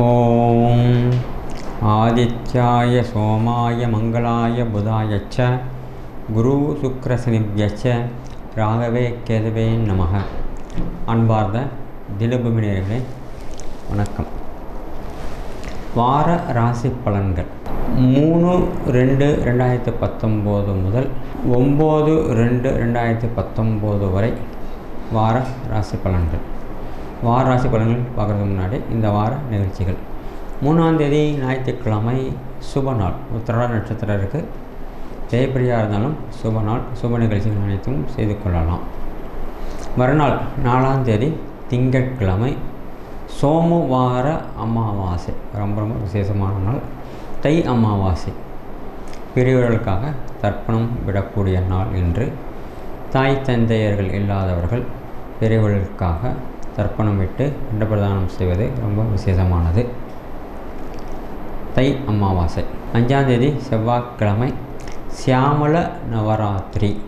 ஓம். ஆதித்யாய சோமாய மங்களாய புதாயச்ச குரு சுக்ரசனிபியச்ச ராகவே கேதவே நமக. அன்பார்ந்த தினபூமி வணக்கம். வார ராசி பலன்கள். மூணு ரெண்டு ரெண்டாயிரத்து பத்தொம்போது முதல் ஒம்பது ரெண்டு ரெண்டாயிரத்து பத்தொம்போது வரை வார ராசி பலன்கள். வார ராசி பலன்கள் பார்க்குறதுக்கு முன்னாடி இந்த வார நிகழ்ச்சிகள். மூணாம் தேதி ஞாயிற்றுக்கிழமை சுப நாள். உத்திரா நட்சத்திரம் இருக்குது ஜெயப்பிரியா இருந்தாலும் சுப நாள் சுப நிகழ்ச்சிகள் அனைத்தும் செய்து கொள்ளலாம். மறுநாள் நாலாம் தேதி திங்கட்கிழமை. சோமவார அமாவாசை. ரொம்ப ரொம்ப விசேஷமான நாள். தை அமாவாசை. பெரியவர்களுக்காக தர்ப்பணம் விடக்கூடிய நாள் என்று தாய் தந்தையர்கள் இல்லாதவர்கள் பெரியவர்களுக்காக தர்ப்பணம் விட்டு பிரதானம் செய்வது ரொம்ப விசேஷமானது. தை அமாவாசை. அஞ்சாந்தேதி செவ்வாய்க்கிழமை சியாமல நவராத்திரி.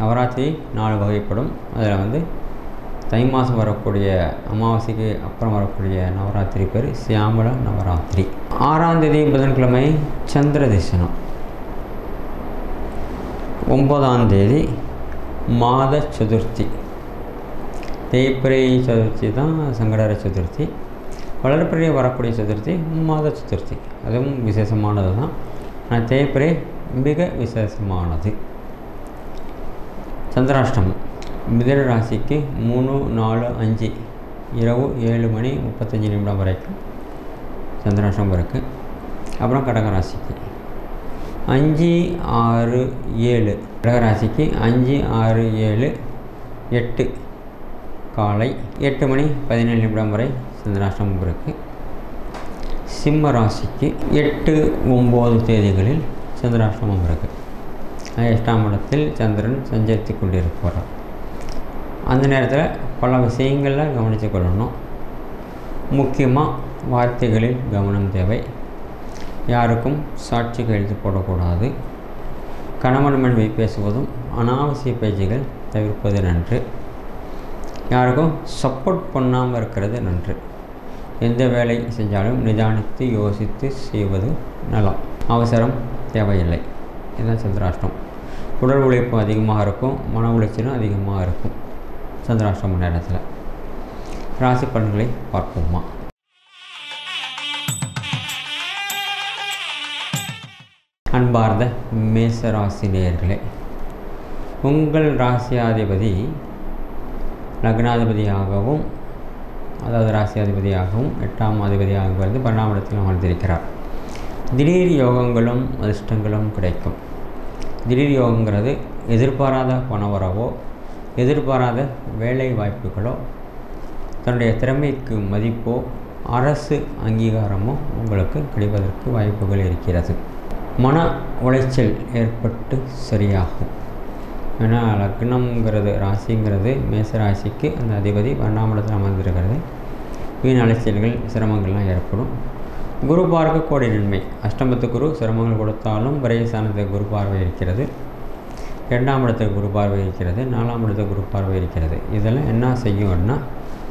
நவராத்திரி நாலு வகைப்படும். அதில் வந்து தை மாதம் வரக்கூடிய அமாவாசைக்கு அப்புறம் வரக்கூடிய நவராத்திரி பேர் சியாமல நவராத்திரி. ஆறாந்தேதி புதன்கிழமை சந்திர தரிசனம். ஒன்பதாம் தேதி மாத சதுர்த்தி. தேய்பிரை சதுர்த்தி தான் சங்கடர சதுர்த்தி. வளர்ப்பிரை வரக்கூடிய சதுர்த்தி மாத சதுர்த்தி. அதுவும் விசேஷமானது தான். ஆனால் தேய்பிரை மிக விசேஷமானது. சந்திராஷ்டமம். மிதன ராசிக்கு மூணு நாலு அஞ்சு இரவு ஏழு மணி முப்பத்தஞ்சு நிமிடம் வரைக்கும் சந்திராஷ்டமம் இருக்குது அப்புறம் கடகராசிக்கு அஞ்சு ஆறு ஏழு. கடகராசிக்கு அஞ்சு ஆறு ஏழு எட்டு. காலை எட்டு மணி பதினேழு நிமிடம் வரை சந்திராஷ்டமம் இருக்குது சிம்ம ராசிக்கு எட்டு ஒம்பது தேதிகளில் சந்திராஷ்டமம் இருக்குது எட்டாம் இடத்தில் சந்திரன் சஞ்சரித்து கொண்டிருப்பார் அந்த நேரத்தில் பல விஷயங்களில் கவனித்து கொள்ளணும். முக்கியமாக வார்த்தைகளில் கவனம் தேவை. யாருக்கும் சாட்சி கையெழுத்து போடக்கூடாது. கணவன் மனைவி பேசுவதும் அனாவசிய பேச்சுகள் தவிர்ப்பது நன்று. யாருக்கும் சப்போர்ட் பண்ணாமல் இருக்கிறது நன்று. எந்த வேலை செஞ்சாலும் நிதானித்து யோசித்து செய்வது நலம். அவசரம் தேவையில்லை. இதுதான் சந்திராஷ்டம். உடல் உழைப்பு அதிகமாக இருக்கும் மன உளைச்சலும் அதிகமாக இருக்கும். சந்திராஷ்டம நேரத்தில். ராசி பலன்களை பார்ப்போமா? அன்பார்ந்த மேச ராசி நேயர்களே உங்கள் ராசியாதிபதி லக்னாதிபதியாகவும் அதாவது ராசியாதிபதியாகவும் எட்டாம் அதிபதியாக வந்து பன்னெண்டாம் அமர்ந்திருக்கிறார். திடீர் யோகங்களும் அதிர்ஷ்டங்களும் கிடைக்கும். திடீர் யோகங்கிறது எதிர்பாராத பணவரவோ எதிர்பாராத வேலை வாய்ப்புகளோ தன்னுடைய திறமைக்கு மதிப்போ அரசு அங்கீகாரமோ உங்களுக்கு கிடைப்பதற்கு வாய்ப்புகள் இருக்கிறது. மன உளைச்சல் ஏற்பட்டு சரியாகும். ஏன்னா லக்னம்ங்கிறது ராசிங்கிறது மேச ராசிக்கு அந்த அதிபதி பன்னெண்டாம் அமர்ந்திருக்கிறது. வீண் அலைச்சல்கள் சிரமங்கள்லாம் ஏற்படும். குரு பார்க்க கோடி நன்மை. அஷ்டமத்து குரு சிரமங்கள் கொடுத்தாலும் விரைசானது குரு பார்வை இருக்கிறது. ரெண்டாம் இடத்துக்கு குரு பார்வை இருக்கிறது. நாலாம் இடத்துக்கு குரு பார்வை இருக்கிறது. இதெல்லாம் என்ன செய்யும்னா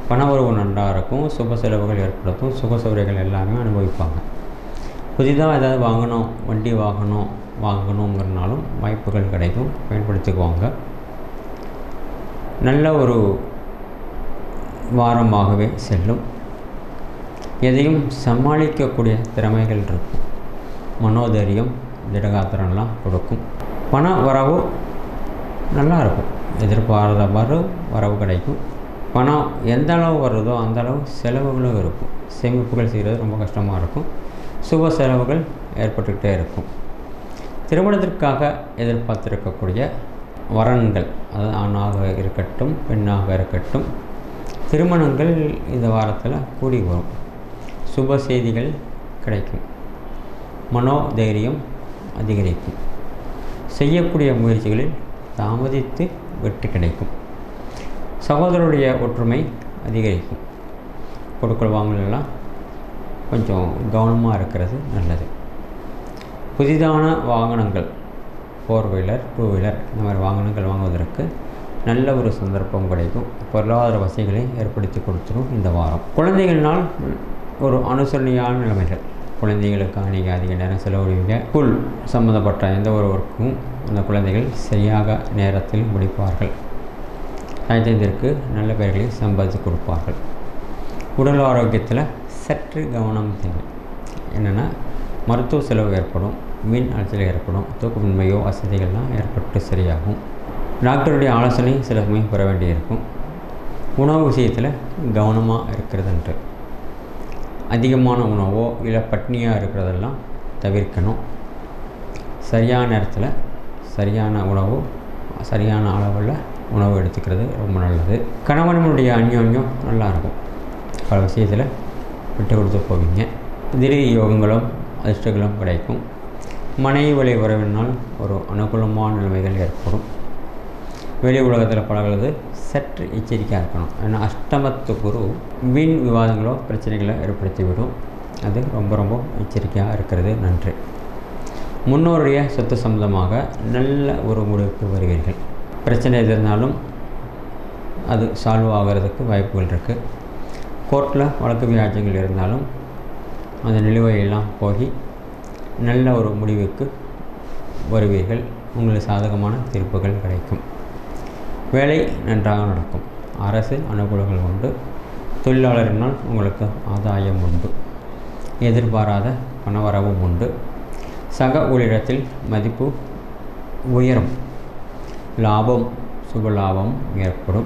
பண உறவு நன்றாக இருக்கும். சுப செலவுகள் ஏற்படுத்தும். சுக சுவரைகள் எல்லாமே அனுபவிப்பாங்க. புதிதாக ஏதாவது வாங்கணும். வண்டி வாங்கணும். வாங்கணுங்கிறனாலும் வாய்ப்புகள் கிடைக்கும். பயன்படுத்திக்குவாங்க நல்ல ஒரு வாரமாகவே செல்லும். எதையும் சமாளிக்கக்கூடிய திறமைகள் இருக்கும். மனோதைரியம் திடகாத்திரம்லாம் கொடுக்கும். பண வரவு நல்லா இருக்கும் எதிர்பாராத வரவு வரவு கிடைக்கும். பணம் எந்த அளவு வருதோ அந்த அளவு செலவுகளும் இருக்கும். சேமிப்புகள் செய்கிறது ரொம்ப கஷ்டமாக இருக்கும். சுப செலவுகள் ஏற்பட்டுக்கிட்டே இருக்கும். திருமணத்திற்காக எதிர்பார்த்திருக்கக்கூடிய வரன்கள் அது ஆணாக இருக்கட்டும் பெண்ணாக இருக்கட்டும் திருமணங்கள் இந்த வாரத்தில் கூடி வரும். சுப செய்திகள் கிடைக்கும். மனோதைரியம் அதிகரிக்கும். செய்யக்கூடிய முயற்சிகளில் தாமதித்து வெற்றி கிடைக்கும். சகோதரருடைய ஒற்றுமை அதிகரிக்கும். கொடுக்கல் வாங்கலாம் கொஞ்சம் கவனமாக இருக்கிறது நல்லது. புதிதான வாகனங்கள் ஃபோர் வீலர் டூ வீலர் இந்த மாதிரி வாகனங்கள் வாங்குவதற்கு நல்ல ஒரு சந்தர்ப்பம் கிடைக்கும். பொருளாதார வசதிகளை ஏற்படுத்தி கொடுத்துரும் இந்த வாரம். குழந்தைகள்னால் ஒரு அனுசரணையான நிலைமைகள். குழந்தைகளுக்காக நீங்கள் அதிக நேரம் செலவழிங்க ஸ்கூல் சம்மந்தப்பட்ட எந்த ஒரு ஒர்க்கும் அந்த குழந்தைகள் சரியாக நேரத்தில் முடிப்பார்கள். தாய்த்தந்திற்கு நல்ல பெயர்களை சம்பாதித்து கொடுப்பார்கள். உடல் ஆரோக்கியத்தில் சற்று கவனம் தேவை. என்னென்னா மருத்துவ செலவு ஏற்படும். மின் அலைச்சல் ஏற்படும். தூக்கமின்மையோ வசதிகள்லாம் ஏற்பட்டு சரியாகும். டாக்டருடைய ஆலோசனை சில சமயம் பெற வேண்டியிருக்கும். உணவு விஷயத்தில் கவனமாக இருக்கிறதுன்ட்டு அதிகமான உணவோ இல்லை பட்னியாக இருக்கிறதெல்லாம் தவிர்க்கணும். சரியான நேரத்தில் சரியான உணவு சரியான அளவில் உணவு எடுத்துக்கிறது ரொம்ப நல்லது. கணவனுடைய அந்யோன்யம் நல்லாயிருக்கும் பல விஷயத்தில் விட்டு கொடுத்து போவீங்க. திடீர் யோகங்களும் அதிர்ஷ்டங்களும் கிடைக்கும். மனைவி வழி உறவினால் ஒரு அனுகூலமான நிலைமைகள் ஏற்படும். வெளி உலகத்தில் பழகிறது சற்று எச்சரிக்கையாக இருக்கணும். ஏன்னா அஷ்டமத்து குரு வீண் விவாதங்களோ பிரச்சனைகளோ ஏற்படுத்திவிடும். அது ரொம்ப ரொம்ப எச்சரிக்கையாக இருக்கிறது. நன்று. முன்னோருடைய சொத்து சம்பந்தமாக நல்ல ஒரு முடிவுக்கு வருவீர்கள். பிரச்சனை எது இருந்தாலும் அது சால்வ் ஆகிறதுக்கு வாய்ப்புகள் இருக்குது கோர்ட்டில் வழக்கு வியாஜங்கள் இருந்தாலும் அந்த நிலுவையெல்லாம் போகி நல்ல ஒரு முடிவுக்கு வருவீர்கள். உங்களுக்கு சாதகமான தீர்ப்புகள் கிடைக்கும். வேலை நன்றாக நடக்கும். அரசு அனுகூலங்கள் உண்டு. தொழிலாளரினால் உங்களுக்கு ஆதாயம் உண்டு. எதிர்பாராத பணவரவும் உண்டு. சக ஊழியத்தில் மதிப்பு உயரும். லாபம் சுப லாபம் ஏற்படும்.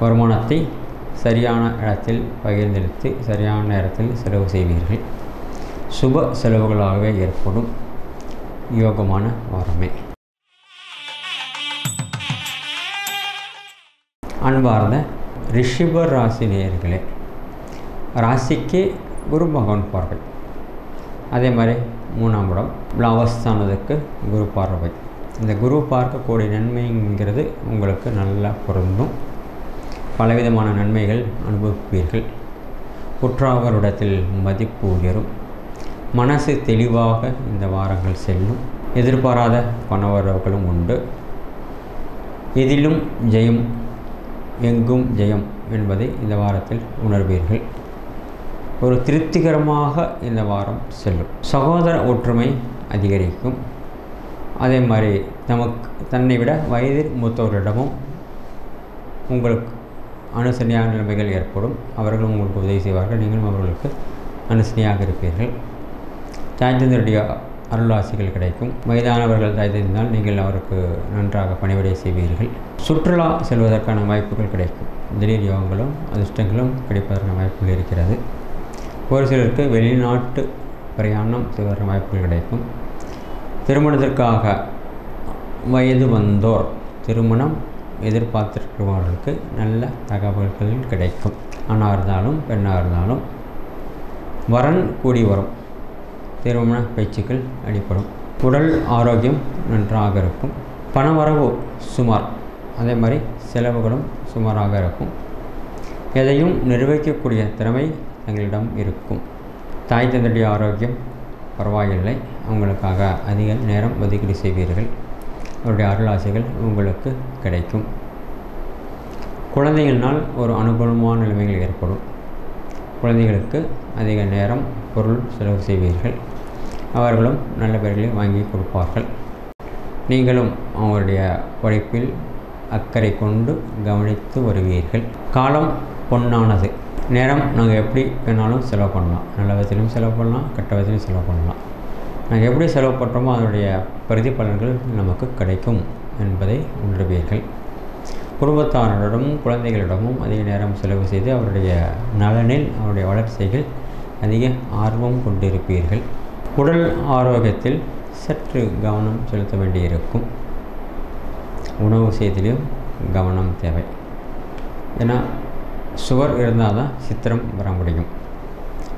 வருமானத்தை சரியான இடத்தில் பகிர்ந்தெடுத்து சரியான நேரத்தில் செலவு செய்வீர்கள். சுப செலவுகளாகவே ஏற்படும் யோகமான வாரமே. அன்பார்ந்த ரிஷிப ராசி நேயர்களே ராசிக்கு குரு பகவான் பார்வை. அதே மாதிரி மூணாம் இடம் லாபஸ்தானத்துக்கு குரு பார்வை. இந்த குரு பார்க்கக்கூடிய நன்மைங்கிறது உங்களுக்கு நல்லா பொருந்தும். பலவிதமான நன்மைகள் அனுபவிப்பீர்கள். குற்றாவரிடத்தில் மதிப்பு உயரும். மனசு தெளிவாக இந்த வாரங்கள் செல்லும். எதிர்பாராத பணவரவுகளும் உண்டு. எதிலும் ஜெயம் எங்கும் ஜெயம் என்பதை இந்த வாரத்தில் உணர்வீர்கள். ஒரு திருப்திகரமாக இந்த வாரம் செல்லும். சகோதர ஒற்றுமை அதிகரிக்கும். அதே மாதிரி நமக்கு தன்னை விட வயதில் மூத்தவரிடமும் உங்களுக்கு அனுசரணையான நிலைமைகள் ஏற்படும். அவர்களும் உங்களுக்கு உதவி செய்வார்கள். நீங்களும் அவர்களுக்கு அனுசரணையாக இருப்பீர்கள். தாய்தந்தருடைய அருளாசிகள் கிடைக்கும். வயதானவர்கள் தாய்தந்தால் நீங்கள் அவருக்கு நன்றாக பணிவிடை செய்வீர்கள். சுற்றுலா செல்வதற்கான வாய்ப்புகள் கிடைக்கும். திடீர் யோகங்களும் அதிர்ஷ்டங்களும் கிடைப்பதற்கான வாய்ப்புகள் இருக்கிறது. ஒரு சிலருக்கு வெளிநாட்டு பிரயாணம் செய்வதற்கான வாய்ப்புகள் கிடைக்கும். திருமணத்திற்காக வயது வந்தோர் திருமணம் எதிர்பார்த்திருக்கிறவர்களுக்கு நல்ல தகவல்கள் கிடைக்கும். ஆணாக இருந்தாலும் பெண்ணாக இருந்தாலும் வரன் கூடி வரும். திருமண பேச்சுக்கள் அடிப்படும் உடல் ஆரோக்கியம் நன்றாக இருக்கும். பணவரவு சுமார் அதே மாதிரி செலவுகளும் சுமாராக இருக்கும். எதையும் நிர்வகிக்கக்கூடிய திறமை எங்களிடம் இருக்கும். தாய் தந்தையுடைய ஆரோக்கியம் பரவாயில்லை. அவங்களுக்காக அதிக நேரம் ஒதுக்கீடு செய்வீர்கள். அவருடைய அருளாசைகள் உங்களுக்கு கிடைக்கும். குழந்தைகள்னால் ஒரு அனுகூலமான நிலைமைகள் ஏற்படும். குழந்தைகளுக்கு அதிக நேரம் பொருள் செலவு செய்வீர்கள். அவர்களும் நல்ல பெயர்களை வாங்கி கொடுப்பார்கள். நீங்களும் அவருடைய உழைப்பில் அக்கறை கொண்டு கவனித்து வருவீர்கள். காலம் பொன்னானது. நேரம் நாங்கள் எப்படி வேணாலும் செலவு பண்ணலாம். நல்ல விதத்திலும் செலவு பண்ணலாம் கெட்ட விதத்திலும் செலவு பண்ணலாம். நாங்கள் எப்படி செலவு பண்ணுறோமோ அதனுடைய பிரதிபலன்கள் நமக்கு கிடைக்கும் என்பதை உணர்வீர்கள். குடும்பத்தாரிடமும் குழந்தைகளிடமும் அதிக நேரம் செலவு செய்து அவருடைய நலனில் அவருடைய வளர்ச்சிகள் அதிக ஆர்வம் கொண்டிருப்பீர்கள். உடல் ஆரோக்கியத்தில் சற்று கவனம் செலுத்த வேண்டியிருக்கும். உணவு செய்திலையும் கவனம் தேவை. ஏன்னா சுவர் இருந்தால் தான் சித்திரம் வர முடியும்.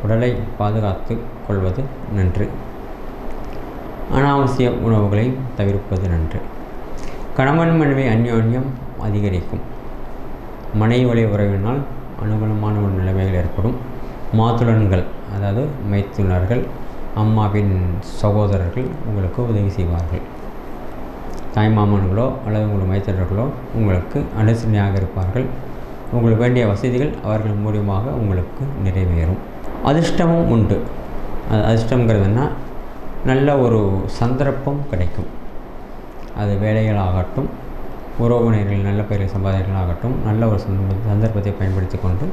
உடலை பாதுகாத்து கொள்வது நன்று. அனாவசிய உணவுகளை தவிர்ப்பது நன்று. கணவன் மனைவி அந்யோன்யம் அதிகரிக்கும். மனைவி வழி உறவினால் அனுகூலமான ஒரு நிலைமைகள் ஏற்படும். மாதுளன்கள் அதாவது மைத்துனர்கள் அம்மாவின் சகோதரர்கள் உங்களுக்கு உதவி செய்வார்கள். தாய்மாமன்களோ அல்லது உங்கள் மைத்தர்களோ உங்களுக்கு அனுசரணையாக இருப்பார்கள். உங்களுக்கு வேண்டிய வசதிகள் அவர்கள் மூலியமாக உங்களுக்கு நிறைவேறும். அதிர்ஷ்டமும் உண்டு. அது அதிர்ஷ்டங்கிறதுனா நல்ல ஒரு சந்தர்ப்பம் கிடைக்கும். அது வேலைகளாகட்டும் உறவினர்கள் நல்ல பெயரை சம்பாதிகளாகட்டும் நல்ல ஒரு சந்தர்ப்பத்தை பயன்படுத்தி கொண்டு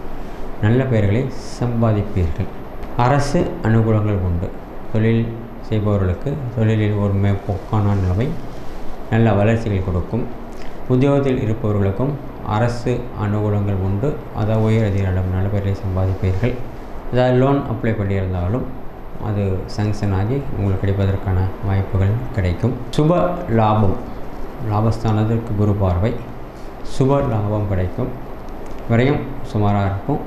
நல்ல பெயர்களை சம்பாதிப்பீர்கள். அரசு அனுகூலங்கள் உண்டு. தொழில் செய்பவர்களுக்கு தொழிலில் ஒரு மேற்போக்கான நிலைமை நல்ல வளர்ச்சிகள் கொடுக்கும். உத்தியோகத்தில் இருப்பவர்களுக்கும் அரசு அனுகூலங்கள் உண்டு. அதை உயர் அதிகாரிடம் நல்ல பெயரை சம்பாதிப்பீர்கள். ஏதாவது லோன் அப்ளை பண்ணியிருந்தாலும் அது சேங்ஷன் ஆகி உங்களுக்கு கிடைப்பதற்கான வாய்ப்புகள் கிடைக்கும். சுப லாபம். லாபஸ்தானத்திற்கு குரு பார்வை. சுப லாபம் கிடைக்கும். விரயம் சுமாராக இருக்கும்.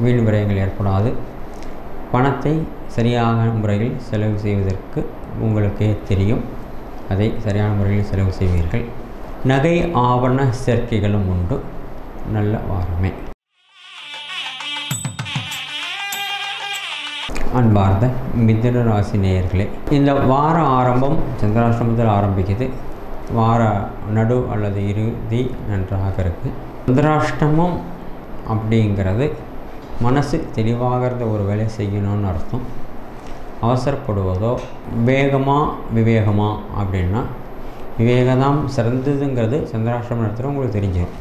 வீண் விரயங்கள் ஏற்படாது. பணத்தை சரியான முறையில் செலவு செய்வதற்கு உங்களுக்கே தெரியும். அதை சரியான முறையில் செலவு செய்வீர்கள். நகை ஆவண சேர்க்கைகளும் உண்டு. நல்ல வாரமே. அன்பார்ந்த மிதுன ராசி நேயர்களே இந்த வார ஆரம்பம் சந்திராஷ்டமத்தில் ஆரம்பிக்குது. வார நடு அல்லது இறுதி நன்றாக இருக்குது சந்திராஷ்டமம் அப்படிங்கிறது மனசு தெளிவாகிறத ஒரு வேலை செய்யணும்னு அர்த்தம். அவசரப்படுவதோ வேகமாக விவேகமாக அப்படின்னா விவேகதாம் சிறந்ததுங்கிறது சந்திராஷ்டிரம் நடத்துகிற உங்களுக்கு தெரிஞ்சிடும்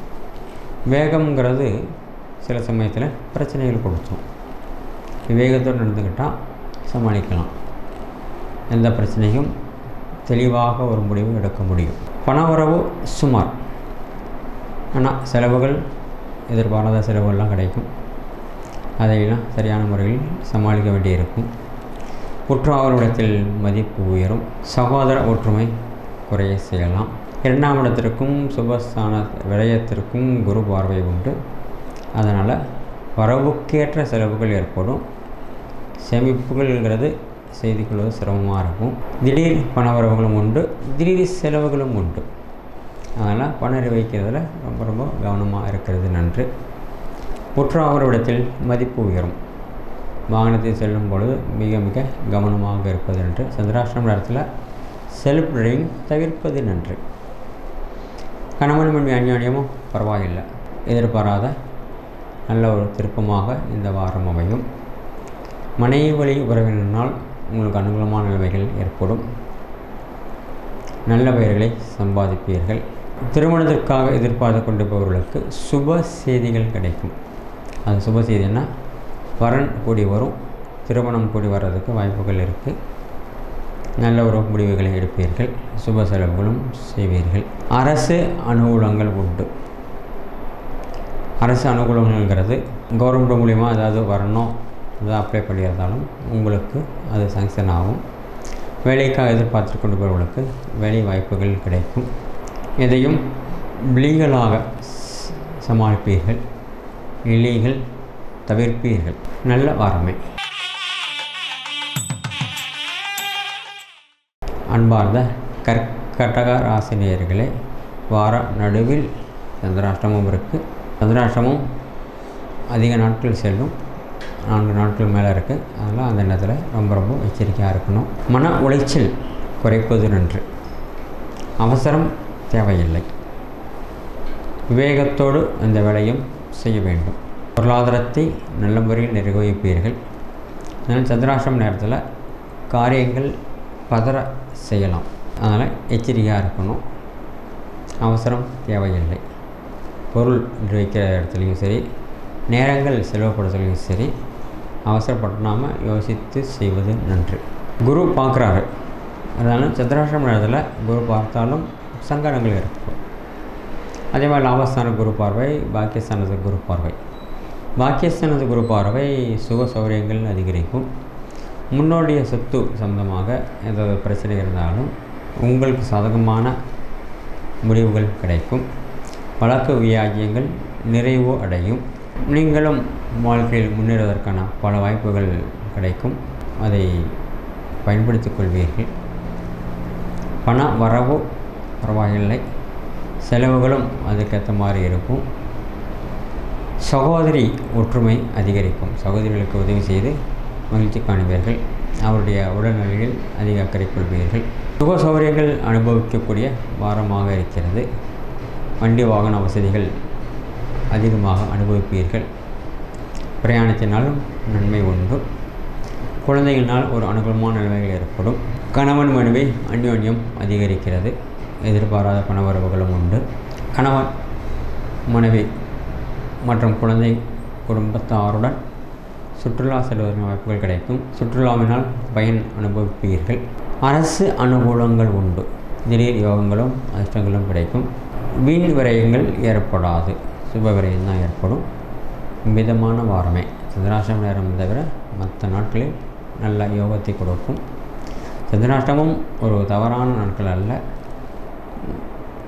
வேகம்ங்கிறது சில சமயத்தில் பிரச்சனைகள் கொடுத்தோம் விவேகத்தோடு நடந்துக்கிட்டால் சமாளிக்கலாம். எந்த பிரச்சனையும் தெளிவாக ஒரு முடிவு எடுக்க முடியும். பணவரவு சுமார். ஆனால் செலவுகள் எதிர்பாராத செலவுகள்லாம் கிடைக்கும். அதையெல்லாம் சரியான முறையில் சமாளிக்க வேண்டியிருக்கும். உற்றாவரிடத்தில் மதிப்பு உயரும். சகோதர ஒற்றுமை குறைய செய்யலாம். இரண்டாம் இடத்திற்கும் சுபஸ்தான விரயத்திற்கும் குரு பார்வை உண்டு. அதனால் வரவுக்கேற்ற செலவுகள் ஏற்படும். சேமிப்புகள்ங்கிறது செய்து கொள்வது சிரமமாக இருக்கும். திடீர் பணவரவுகளும் உண்டு. திடீர் செலவுகளும் உண்டு. அதனால் பணம் வைக்கிறதுல ரொம்ப ரொம்ப கவனமாக இருக்கிறது நன்று. உற்றாவரிடத்தில் மதிப்பு உயரும். வாகனத்தில் செல்லும் பொழுது மிக மிக கவனமாக இருப்பது நன்று சந்திராஷ்டிரம் நேரத்தில் செல்ஃப் ட்ரைவிங் தவிர்ப்பது நன்று. கணவன் மனைவி அந்யோன்யமும் பரவாயில்லை. எதிர்பாராத நல்ல ஒரு திருப்பமாக இந்த வாரம் அமையும். மனைவி வழி உறவினரினால் உங்களுக்கு அனுகூலமான நிலைமைகள் ஏற்படும். நல்ல பெயர்களை சம்பாதிப்பீர்கள். திருமணத்திற்காக எதிர்பார்த்து கொண்டிருப்பவர்களுக்கு சுப செய்திகள் கிடைக்கும். அது சுப செய்தின்னா வரன் கூடி வரும் திருமணம் கூடி வர்றதுக்கு வாய்ப்புகள் இருக்குது நல்ல ஒரு முடிவுகளை எடுப்பீர்கள் சுப செலவுகளும் செய்வீர்கள். அரசு அனுகூலங்கள் உண்டு. அரசு அனுகூலங்கள்ங்கிறது கவர்மெண்ட் மூலிமா ஏதாவது வரணும் ஏதாவது அப்ளை பண்ணியிருந்தாலும் உங்களுக்கு அது சாங்ஷன் ஆகும். வேலைக்காக எதிர்பார்த்து கொண்டு போகிறவர்களுக்கு வேலை வாய்ப்புகள் கிடைக்கும். எதையும் லீகலாக சமாளிப்பீர்கள். இல்லீகல் தவிர்ப்பீர்கள். நல்ல வாரமே. அன்பார்ந்த கர்க்கடக ராசினியர்களே வார நடுவில் சந்திராஷ்டமம் இருக்குது சந்திராஷ்டமம் அதிக நாட்கள் செல்லும். நான்கு நாட்கள் மேலே இருக்குது அதனால் அந்த நேரத்தில் ரொம்ப ரொம்ப எச்சரிக்கையாக இருக்கணும். மன உளைச்சல் குறைப்பது நன்று. அவசரம் தேவையில்லை. விவேகத்தோடு அந்த வேலையும் செய்ய வேண்டும். பொருளாதாரத்தை நல்ல முறையில் நிர்வகிப்பீர்கள். அதனால் சந்திராஷ்டிரம் நேரத்தில் காரியங்கள் பதற செய்யலாம். அதனால் எச்சரிக்கையாக இருக்கணும். அவசரம் தேவையில்லை. பொருள் வைக்கிற இடத்துலையும் சரி நேரங்கள் செலவுப்படுத்துலையும் சரி அவசரப்படாமல் யோசித்து செய்வது நன்று. குரு பார்க்குறாரு. அதனால் சந்திராஷ்டிரம் நேரத்தில் குரு பார்த்தாலும் சங்கடங்கள் இருக்கும் அதே மாதிரி லாபஸ்தான குரு பார்வை பாக்கியஸ்தானது குரு பார்வை. பாக்கியஸ்தானது குரு பார்வை சுக சௌகரியங்கள் அதிகரிக்கும். முன்னோடைய சொத்து சம்பந்தமாக ஏதாவது பிரச்சனை இருந்தாலும் உங்களுக்கு சாதகமான முடிவுகள் கிடைக்கும். வழக்கு வியாஜியங்கள் நிறைவு அடையும். நீங்களும் வாழ்க்கையில் முன்னேறுவதற்கான பல வாய்ப்புகள் கிடைக்கும். அதை பயன்படுத்திக் கொள்வீர்கள். பண வரவு பரவாயில்லை. செலவுகளும் அதுக்கேற்ற மாதிரி இருக்கும். சகோதரி ஒற்றுமை அதிகரிக்கும். சகோதரிகளுக்கு உதவி செய்து மகிழ்ச்சி காணுவீர்கள். அவருடைய உடல்நிலையில் அதிக அக்கறை கொள்வீர்கள். சுக சௌகரியங்கள் அனுபவிக்கக்கூடிய வாரமாக இருக்கிறது. வண்டி வாகன வசதிகள் அதிகமாக அனுபவிப்பீர்கள். பிரயாணத்தினாலும் நன்மை உண்டு. குழந்தைகளினால் ஒரு அனுகூலமான நிலைமைகள் ஏற்படும். கணவன் மனைவி அந்யோன்யம் அதிகரிக்கிறது. எதிர்பாராத பணவரவுகளும் உண்டு. கணவன் மனைவி மற்றும் குழந்தை குடும்பத்தாருடன் சுற்றுலா செல்வதற்கான வாய்ப்புகள் கிடைக்கும். சுற்றுலாவினால் பயன் அனுபவிப்பீர்கள். அரசு அனுகூலங்கள் உண்டு. திடீர் யோகங்களும் அதிர்ஷ்டங்களும் கிடைக்கும். வீண் விரயங்கள் ஏற்படாது. சுப விரயம் தான் ஏற்படும். மிதமான வாரமே. சந்திராஷ்டம நேரம் தவிர மற்ற நாட்களில் நல்ல யோகத்தை கொடுக்கும். சந்திராஷ்டமம் ஒரு தவறான நாட்கள் அல்ல.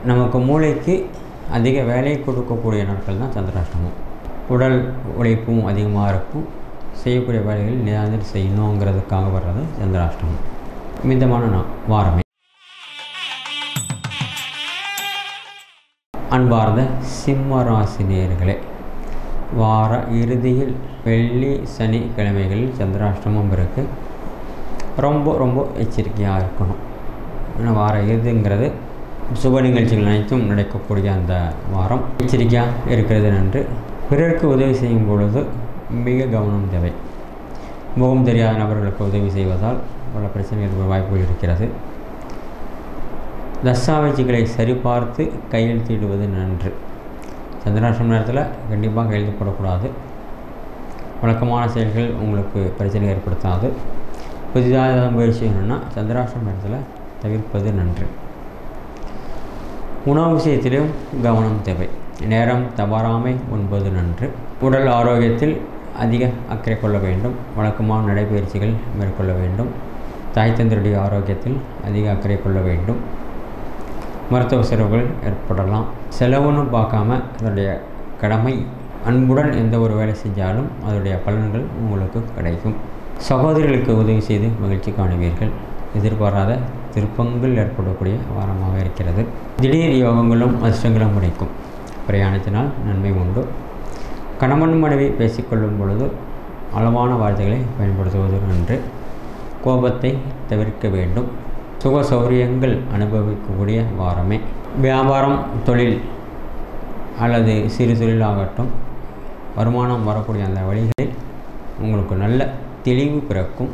நமக்கு மூளைக்கு அதிக வேலை கொடுக்கக்கூடிய நாட்கள் தான் சந்திராஷ்டமம். உடல் உழைப்பும் அதிகமாக இருக்கும். செய்யக்கூடிய வேலைகள் நிதானத்தில் செய்யணுங்கிறதுக்காக வர்றது சந்திராஷ்டமம். மிதமான நான் வாரமே. அன்பார்ந்த சிம்மராசினியர்களே வார இறுதியில் வெள்ளி சனிக்கிழமைகளில் சந்திராஷ்டமம் இருக்குது ரொம்ப ரொம்ப எச்சரிக்கையாக இருக்கணும். ஏன்னா வார இறுதிங்கிறது சுப நிகழ்ச்சிகள் அனைத்தும் நடக்கக்கூடிய அந்த வாரம். எச்சரிக்கையாக இருக்கிறது நன்று. பிறருக்கு உதவி செய்யும் பொழுது மிக கவனம் தேவை. முகம் தெரியாத நபர்களுக்கு உதவி செய்வதால் பல பிரச்சனைகள் வாய்ப்புகள் இருக்கிறது. தஸ்தாவேஜுகளை சரிபார்த்து கையெழுத்திடுவது நன்று. சந்திராஷ்டம் நேரத்தில் கண்டிப்பாக கையெழுத்து போடக்கூடாது வழக்கமான செயல்கள் உங்களுக்கு பிரச்சனை ஏற்படுத்தாது. புதிதாக முயற்சி வேணும்னா சந்திராஷ்டம் நேரத்தில் தவிர்ப்பது நன்று. உணவு விஷயத்திலும் கவனம் தேவை. நேரம் தவறாமை உண்பது நன்று. உடல் ஆரோக்கியத்தில் அதிக அக்கறை கொள்ள வேண்டும். வழக்கமான நடைபயிற்சிகள் மேற்கொள்ள வேண்டும். தாய் தந்தருடைய ஆரோக்கியத்தில் அதிக அக்கறை கொள்ள வேண்டும். மருத்துவ செலவுகள் ஏற்படலாம். செலவுன்னு பார்க்காம அதனுடைய கடமை அன்புடன் எந்த ஒரு வேலை செஞ்சாலும் அதனுடைய பலன்கள் உங்களுக்கு கிடைக்கும். சகோதரிகளுக்கு உதவி செய்து மகிழ்ச்சி காணுவீர்கள். எதிர்பாராத திருப்பங்கள் ஏற்படக்கூடிய வாரமாக இருக்கிறது. திடீர் யோகங்களும் அதிர்ஷ்டங்களும் கிடைக்கும். பிரயாணத்தினால் நன்மை உண்டு. கணவன் மனைவி பேசிக்கொள்ளும் பொழுது அளவான வார்த்தைகளை பயன்படுத்துவது நன்று. கோபத்தை தவிர்க்க வேண்டும். சுக சௌரியங்கள் அனுபவிக்கக்கூடிய வாரமே. வியாபாரம் தொழில் அல்லது சிறு தொழிலாகட்டும் வருமானம் வரக்கூடிய அந்த வழிகளில் உங்களுக்கு நல்ல தெளிவு பிறக்கும்.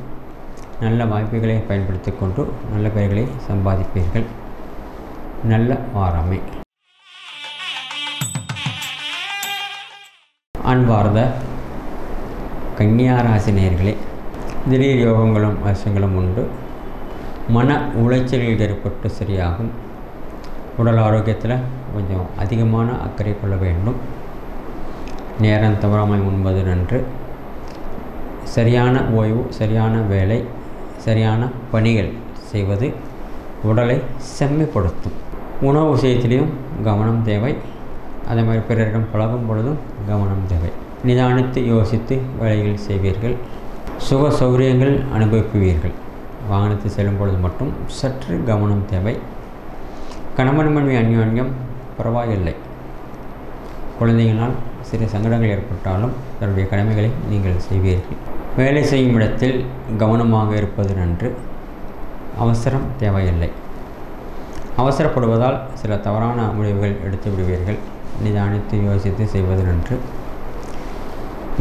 நல்ல வாய்ப்புகளை பயன்படுத்தி கொண்டு நல்ல பெயர்களை சம்பாதிப்பீர்கள். நல்ல வாரமே அன்பார்ந்த கன்னியாராசினியர்களே திடீர் யோகங்களும் வருஷங்களும் உண்டு. மன உளைச்சல்கள் ஏற்பட்டு சரியாகும். உடல் ஆரோக்கியத்தில் கொஞ்சம் அதிகமான அக்கறை கொள்ள வேண்டும். நேரம் தவறாமல் உண்பது நன்று. சரியான ஓய்வு சரியான வேலை சரியான பணிகள் செய்வது உடலை செம்மைப்படுத்தும். உணவு விஷயத்திலையும் கவனம் தேவை. அதே மாதிரி பிறரிடம் பழகும் பொழுதும் கவனம் தேவை. நிதானித்து யோசித்து வேலைகள் செய்வீர்கள். சுக சௌகரியங்கள் அனுபவிப்பீர்கள். வாகனத்தில் செல்லும் பொழுது மட்டும் சற்று கவனம் தேவை. கணவன் மனைவி அந்யோன்யம் பரவாயில்லை. குழந்தைகளால் சிறு சங்கடங்கள் ஏற்பட்டாலும் தன்னுடைய கடமைகளை நீங்கள் செய்வீர்கள். வேலை செய்யும் இடத்தில் கவனமாக இருப்பது நன்று அவசரம் தேவையில்லை. அவசரப்படுவதால் சில தவறான முடிவுகள் எடுத்து விடுவீர்கள். நிதானித்து யோசித்து செய்வது நன்று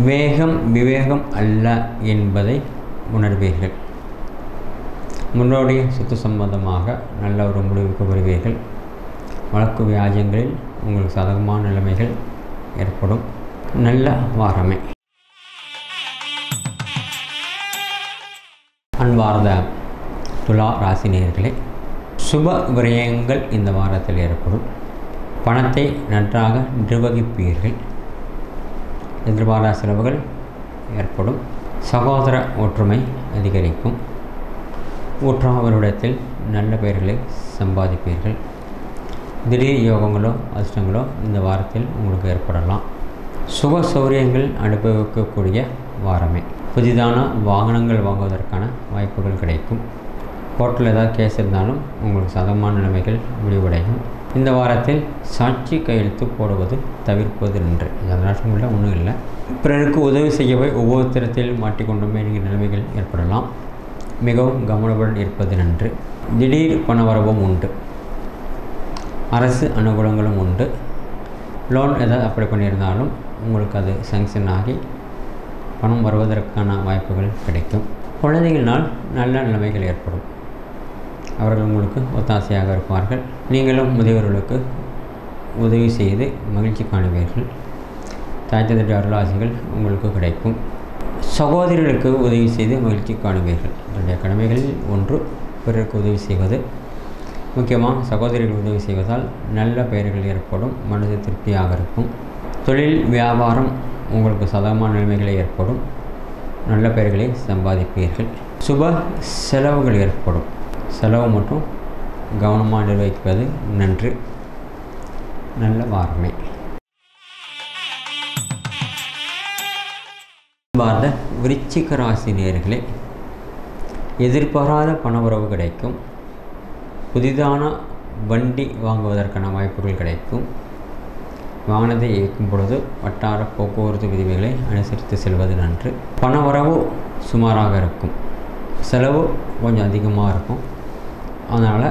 வேகம் விவேகம் அல்ல என்பதை உணர்வீர்கள். முன்னோடைய சொத்து சம்பந்தமாக நல்ல ஒரு முடிவுக்கு வருவீர்கள். வழக்கு வியாஜங்களில் உங்களுக்கு சாதகமான நிலைமைகள் ஏற்படும். நல்ல வாரமே. அன்பார்ந்த துலா ராசினியர்களே சுப விரயங்கள் இந்த வாரத்தில் ஏற்படும். பணத்தை நன்றாக நிர்வகிப்பீர்கள். எதிர்பாரா செலவுகள் ஏற்படும். சகோதர ஒற்றுமை அதிகரிக்கும். ஒற்றாவரிடத்தில் நல்ல பெயர்களை சம்பாதிப்பீர்கள். திடீர் யோகங்களோ அதிர்ஷ்டங்களோ இந்த வாரத்தில் உங்களுக்கு ஏற்படலாம். சுப சௌரியங்கள் அனுபவிக்கக்கூடிய வாரமே. புதிதான வாகனங்கள் வாங்குவதற்கான வாய்ப்புகள் கிடைக்கும். கோர்ட்டில் ஏதாவது கேஸ் இருந்தாலும் உங்களுக்கு சதமான நிலைமைகள் முடிவடையும். இந்த வாரத்தில் சாட்சி கையெழுத்து போடுவது தவிர்ப்பது நன்று. அதனால ஒன்றும் இல்லை. பிறருக்கு உதவி செய்யவே ஒவ்வொருத்தரத்தில் மாட்டிக்கொண்டுமே நீங்கள் நிலைமைகள் ஏற்படலாம். மிகவும் கவனமுடன் இருப்பது நன்று. திடீர் பணவரவும் உண்டு. அரசு அனுகூலங்களும் உண்டு. லோன் எதாவது அப்ளை பண்ணியிருந்தாலும் உங்களுக்கு அது சேங்ஷன் ஆகி பணம் வருவதற்கான வாய்ப்புகள் கிடைக்கும். குழந்தைகளால் நல்ல நிலைமைகள் ஏற்படும். அவர்கள் உங்களுக்கு ஒத்தாசையாக இருப்பார்கள். நீங்களும் முதியவர்களுக்கு உதவி செய்து மகிழ்ச்சி காணுவீர்கள். தாய்த்தந்தை அருளாசிகள் உங்களுக்கு கிடைக்கும். சகோதரிகளுக்கு உதவி செய்து மகிழ்ச்சி காணுவீர்கள். என்னுடைய கடமைகளில் ஒன்று பிறருக்கு உதவி செய்வது. முக்கியமாக சகோதரிகள் உதவி செய்வதால் நல்ல பெயர்கள் ஏற்படும் மனது திருப்தியாக இருக்கும். தொழில் வியாபாரம் உங்களுக்கு சதமான நிலைமைகளை ஏற்படும். நல்ல பெயர்களை சம்பாதிப்பீர்கள். சுப செலவுகள் ஏற்படும். செலவு மற்றும் கவனமாக நிர்வகிப்பது நன்று. நல்ல வாரமே பார்த்த விருச்சிக ராசி நேர்களே எதிர்பாராத பணவரவு கிடைக்கும். புதிதான வண்டி வாங்குவதற்கான வாய்ப்புகள் கிடைக்கும். வாகனத்தை இயக்கும் பொழுது வட்டார போக்குவரத்து விதிகளை அனுசரித்து செல்வது நன்று. பணவரவு சுமாராக இருக்கும். செலவு கொஞ்சம் அதிகமாக இருக்கும். அதனால்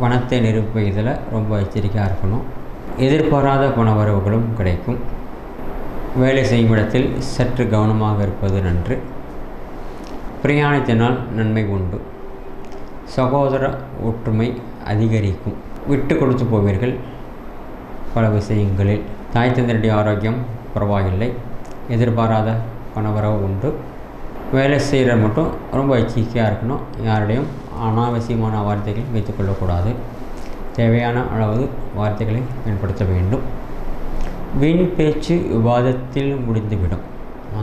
பணத்தை நிரூபிப்பதில் ரொம்ப எச்சரிக்கையாக இருக்கணும். எதிர்பாராத பணவரவுகளும் கிடைக்கும். வேலை செய்யும் இடத்தில் சற்று கவனமாக இருப்பது நன்று. பிரயாணத்தினால் நன்மை உண்டு. சகோதர ஒற்றுமை அதிகரிக்கும். விட்டு கொடுத்து போவீர்கள். பல விஷயங்களில் தாய் தந்தருடைய ஆரோக்கியம் பரவாயில்லை. எதிர்பாராத பணவரவு உண்டு. வேலை செய்கிற மட்டும் ரொம்ப எச்சரிக்கையாக இருக்கணும். யாருடையும் அனாவசியமான வார்த்தைகள் வைத்துக்கொள்ளக்கூடாது தேவையான அளவு வார்த்தைகளை பயன்படுத்த வேண்டும். வீண் பேச்சு விவாதத்தில் முடிந்துவிடும்.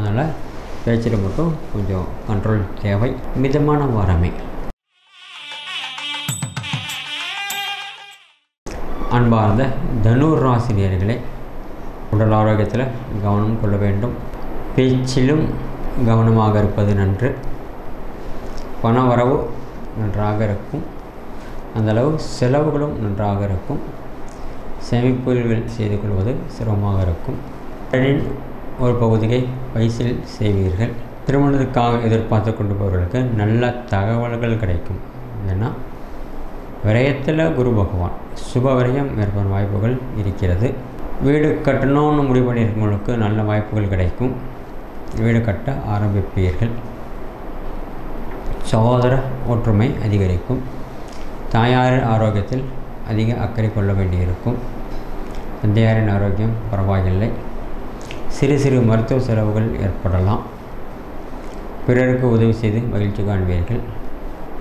அதனால் பேச்சில் மட்டும் கொஞ்சம் கண்ட்ரோல் தேவை. மிதமான வாரமே. அன்பார்ந்த தனுர் ராசினியர்களே உடல் ஆரோக்கியத்தில் கவனம் கொள்ள வேண்டும். பேச்சிலும் கவனமாக இருப்பது நன்று. பண வரவு நன்றாக இருக்கும். அந்தளவு செலவுகளும் நன்றாக இருக்கும். சேமிப்புகள் செய்து கொள்வது சிரமமாக இருக்கும். கடனின் ஒரு பகுதியை வயசில் செய்வீர்கள். திருமணத்துக்காக எதிர்பார்த்து கொண்டு போவர்களுக்கு நல்ல தகவல்கள் கிடைக்கும். ஏன்னா விரயத்தில் குரு பகவான். சுபவரையும் ஏற்படும் வாய்ப்புகள் இருக்கிறது. வீடு கட்டணும்னு முடிவு பண்ணியிருக்கவங்களுக்கு நல்ல வாய்ப்புகள் கிடைக்கும். வீடு கட்ட ஆரம்பிப்பீர்கள். சகோதர ஒற்றுமை அதிகரிக்கும். தாயாரின் ஆரோக்கியத்தில் அதிக அக்கறை கொள்ள வேண்டியிருக்கும். தந்தையாரின் ஆரோக்கியம் பரவாயில்லை. சிறு சிறு மருத்துவ செலவுகள் ஏற்படலாம். பிறருக்கு உதவி செய்து மகிழ்ச்சி காண்பீர்கள்.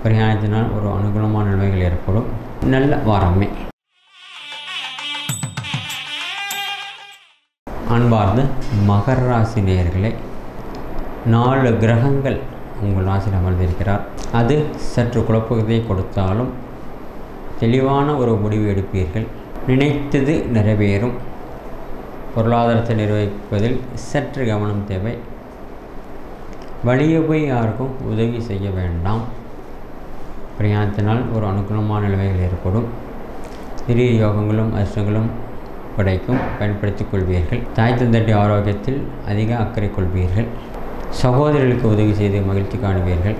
பிரயாணத்தினால் ஒரு அனுகூலமான நிலைமைகள் ஏற்படும். நல்ல வாரமே. அன்பார்ந்த மகர ராசி நேயர்களே நாலு கிரகங்கள் உங்கள் ராசியில் அமர்ந்திருக்கிறார். அது சற்று குழப்பத்தை கொடுத்தாலும் தெளிவான ஒரு முடிவு எடுப்பீர்கள். நினைத்தது நிறைவேறும். பொருளாதாரத்தை நிர்வகிப்பதில் சற்று கவனம் தேவை. வழியே போய் யாருக்கும் உதவி செய்ய வேண்டாம். பிரயாணத்தினால் ஒரு அனுகூலமான நிலைமைகள் ஏற்படும். திடீர் யோகங்களும் அதிர்ஷ்டங்களும் கிடைக்கும் பயன்படுத்திக் கொள்வீர்கள். தாய் தந்தட்டி ஆரோக்கியத்தில் அதிக அக்கறை கொள்வீர்கள். சகோதரர்களுக்கு உதவி செய்து மகிழ்ச்சி காணுவீர்கள்.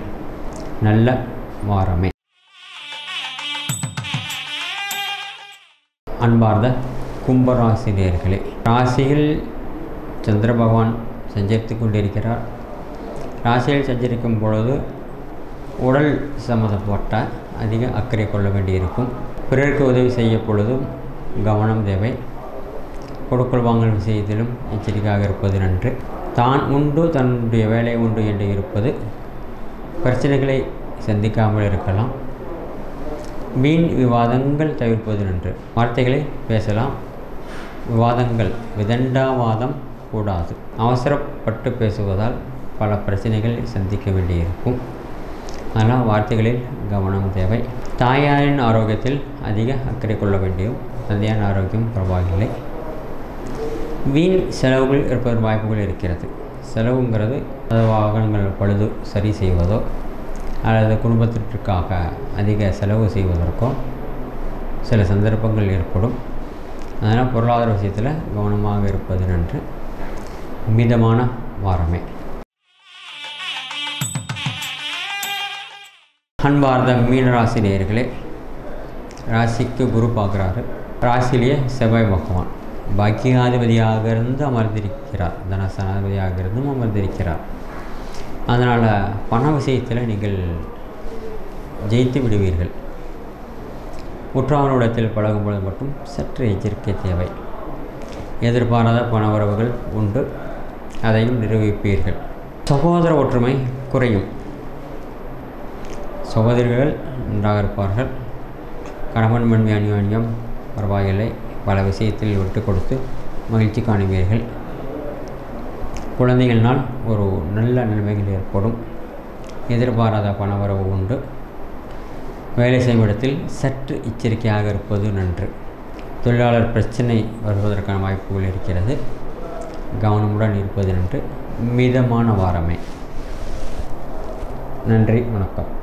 நல்ல வாரமே. அன்பார்ந்த கும்பராசினியர்களே ராசியில் சந்திர பகவான் சஞ்சரித்து கொண்டிருக்கிறார். ராசியில் சஞ்சரிக்கும் பொழுது உடல் சம்மந்தப்பட்ட அதிக அக்கறை கொள்ள வேண்டியிருக்கும். பிறருக்கு உதவி செய்ய பொழுதும் கவனம் தேவை. கொடுக்கல் வாங்கல் விஷயத்திலும் எச்சரிக்கையாக இருப்பது நன்று. தான் உண்டு தன்னுடைய வேலை உண்டு என்று இருப்பது பிரச்சனைகளை சந்திக்காமல் இருக்கலாம். வீண் விவாதங்கள் தவிர்ப்பது நன்று. வார்த்தைகளை பேசலாம். விவாதங்கள் விதண்டாவாதம் கூடாது. அவசரப்பட்டு பேசுவதால் பல பிரச்சனைகளை சந்திக்க வேண்டியிருக்கும். அதனால் வார்த்தைகளில் கவனம் தேவை. தாயாரின் ஆரோக்கியத்தில் அதிக அக்கறை கொள்ள வேண்டியும் தந்தையான ஆரோக்கியம் பரவாயில்லை. வீண் செலவுகள் இருப்பதன் வாய்ப்புகள் இருக்கிறது. செலவுங்கிறது வாகனங்கள் பழுது சரி செய்வதோ அல்லது குடும்பத்திற்காக அதிக செலவு செய்வதற்கோ சில சந்தர்ப்பங்கள் ஏற்படும். அதனால் பொருளாதார விஷயத்தில் கவனமாக இருப்பது நன்று. மிதமான வாரமே. அன்பார்ந்த மீனராசி நேயர்களே ராசிக்கு குரு பார்க்குறாரு. ராசிலேயே செவ்வாய் பகவான். பாக்கியாதிபதியாக இருந்து அமர்ந்திருக்கிறார். தனசனாதிபதியாக இருந்தும் அமர்ந்திருக்கிறார். அதனால் பண விஷயத்தில் நீங்கள் ஜெயித்து விடுவீர்கள். உற்றாவனிடத்தில் பழகும்போது மட்டும் சற்று எச்சரிக்கை தேவை. எதிர்பாராத பண உறவுகள் உண்டு. அதையும் நிரூபிப்பீர்கள். சகோதர ஒற்றுமை குறையும். சகோதரிகள் நன்றாக இருப்பார்கள். கணவன் மண்மை அந்யோன்யம் பரவாயில்லை. பல விஷயத்தில் விட்டு கொடுத்து மகிழ்ச்சி காணுவீர்கள். குழந்தைகள்னால் ஒரு நல்ல நன்மைகள் ஏற்படும். எதிர்பாராத பணவரவு உண்டு. வேலை செய்யும் இடத்தில் சற்று எச்சரிக்கையாக இருப்பது நன்று. தொழிலாளர் பிரச்சனை வருவதற்கான வாய்ப்புகள் இருக்கிறது. கவனமுடன் இருப்பது நன்று. மிதமான வாரமே. நன்றி வணக்கம்.